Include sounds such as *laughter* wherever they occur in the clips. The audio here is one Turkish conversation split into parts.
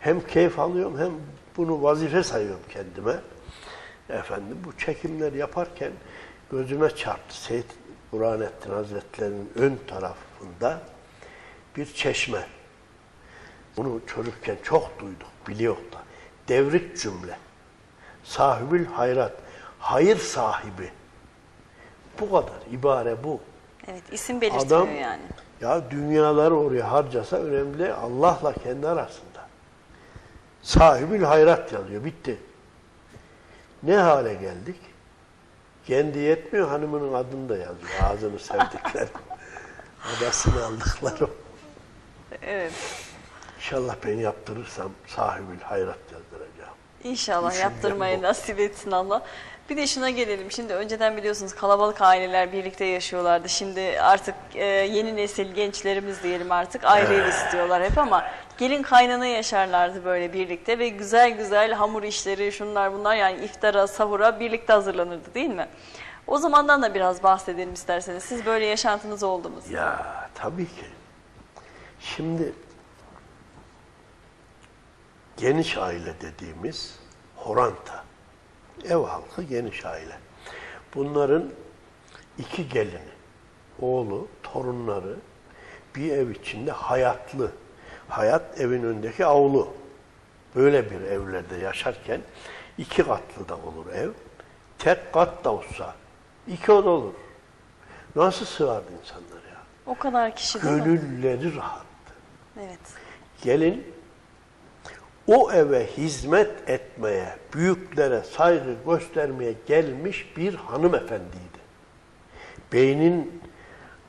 hem keyif alıyorum hem bunu vazife sayıyorum kendime. Efendim bu çekimler yaparken gözüme çarptı. Seyit Burhanettin Hazretleri'nin ön tarafında bir çeşme. Bunu çocukken çok duyduk, biliyor da. Devrik cümle. Sahibül hayrat. Hayır sahibi. Bu kadar. ibare bu. Evet, isim belirtmiyor Adam yani. ya dünyaları oraya harcasa önemli Allah'la kendi arasında. Sahibül hayrat yazıyor. Bitti. Ne hale geldik? Kendi yetmiyor hanımının adını da yazıyor. Ağzını sevdikleri. *laughs* Adasını aldıkları. Evet. İnşallah ben yaptırırsam sahibül hayrat yazdıracağım. İnşallah Düşüncem yaptırmayı bu. nasip etsin Allah. Bir de şuna gelelim. Şimdi önceden biliyorsunuz kalabalık aileler birlikte yaşıyorlardı. Şimdi artık e, yeni nesil gençlerimiz diyelim artık ayrı ev istiyorlar hep ama gelin kaynana yaşarlardı böyle birlikte ve güzel güzel hamur işleri şunlar bunlar yani iftara, sahura birlikte hazırlanırdı değil mi? O zamandan da biraz bahsedelim isterseniz. Siz böyle yaşantınız oldu mu? Ya tabii ki. Şimdi geniş aile dediğimiz horanta, ev halkı geniş aile. Bunların iki gelini, oğlu, torunları bir ev içinde hayatlı. Hayat evin önündeki avlu. Böyle bir evlerde yaşarken iki katlı da olur ev. Tek kat da olsa iki oda olur. Nasıl sığardı insanlar ya? O kadar kişi değil mi? Gönülleri rahattı. Evet. Gelin o eve hizmet etmeye, büyüklere saygı göstermeye gelmiş bir hanımefendiydi. Beynin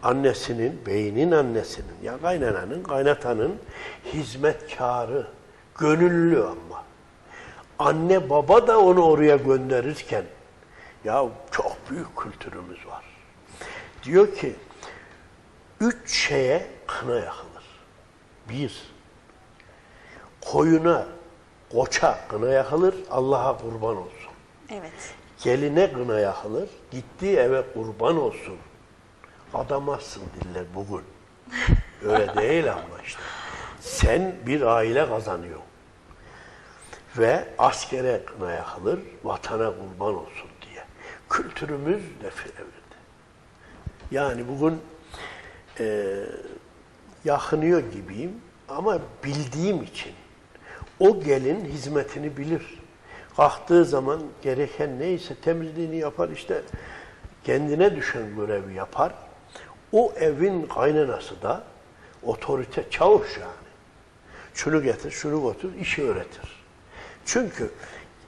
annesinin, beynin annesinin, ya kaynananın, kaynatanın hizmetkarı, gönüllü ama. Anne baba da onu oraya gönderirken, ya çok büyük kültürümüz var. Diyor ki, üç şeye kına yakılır. Bir, koyuna, koça kına yakılır, Allah'a kurban olsun. Evet. Geline kına yakılır, gittiği eve kurban olsun. Adamazsın diller bugün. Öyle değil ama işte. Sen bir aile kazanıyorsun. Ve askere kına yakılır, vatana kurban olsun diye. Kültürümüz nefret. Yani bugün e, yakınıyor gibiyim ama bildiğim için o gelin hizmetini bilir. Kalktığı zaman gereken neyse temizliğini yapar işte kendine düşen görevi yapar. O evin kaynanası da otorite çavuş yani. Şunu getir, şunu götür, işi öğretir. Çünkü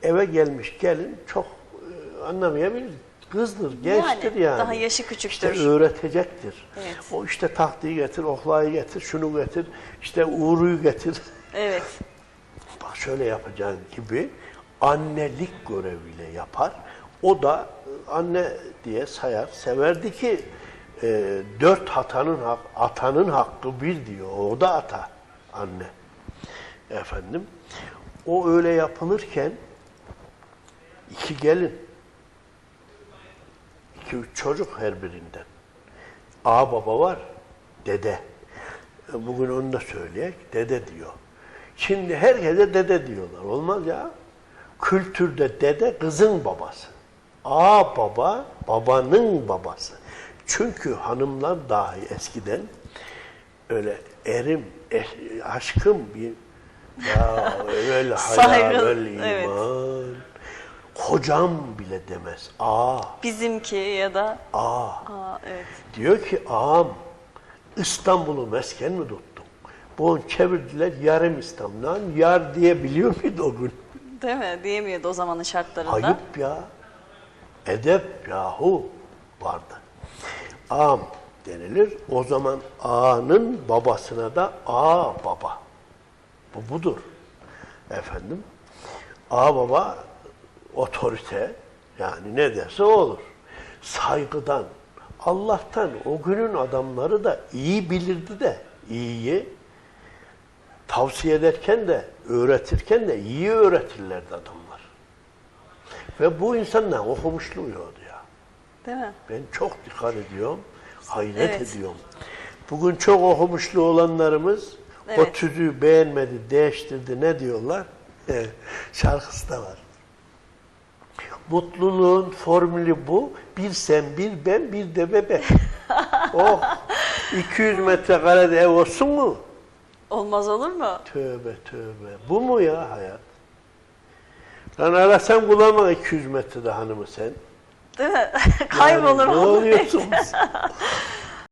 eve gelmiş gelin çok e, anlamayabilir. Kızdır, gençtir yani. daha yaşı küçüktür. İşte öğretecektir. Evet. O işte tahtayı getir, oklayı getir, şunu getir, işte uğruyu getir. Evet. *laughs* Bak şöyle yapacağın gibi annelik göreviyle yapar. O da e, anne diye sayar. Severdi ki e, dört hatanın hak, atanın hakkı bir diyor. O da ata anne. Efendim. O öyle yapılırken iki gelin iki üç çocuk her birinden. A baba var, dede. E, Bugün onu da söyleyek, dede diyor. Şimdi herkese dede diyorlar. Olmaz ya. Kültürde dede kızın babası. A baba, babanın babası. Çünkü hanımlar dahi eskiden öyle erim, eh- aşkım bir ya öyle *laughs* hayal, öyle evet. iman. Kocam bile demez. A, Bizimki ya da A. Aa, evet. Diyor ki ağam İstanbul'u mesken mi tuttun? Bu çevirdiler yarım İstanbul'dan yar diye biliyor muydu o gün? Değil mi? Diyemiyordu o zamanın şartlarında. Ayıp ya. Edep yahu vardı. Ağam denilir. O zaman ağanın babasına da ağa baba. Bu budur. Efendim. Ağa baba otorite yani ne derse olur. Saygıdan, Allah'tan o günün adamları da iyi bilirdi de iyiyi tavsiye ederken de öğretirken de iyi öğretirlerdi adamlar. Ve bu insanlar okumuşluyordu ya. Değil mi? Ben çok dikkat ediyorum, hayret Evet. ediyorum. Bugün çok okumuşlu olanlarımız O Evet. tüzüğü beğenmedi, değiştirdi. Ne diyorlar? Şarkısı da var. Mutluluğun formülü bu. Bir sen, bir ben, bir de bebe. *laughs* oh! 200 metrekarede ev olsun mu? Olmaz olur mu? Tövbe tövbe. Bu mu ya hayat? Lan arasan bulamam 200 metrede hanımı sen. Değil mi? *laughs* Kaybolur Yani ne onu oluyorsun? *laughs*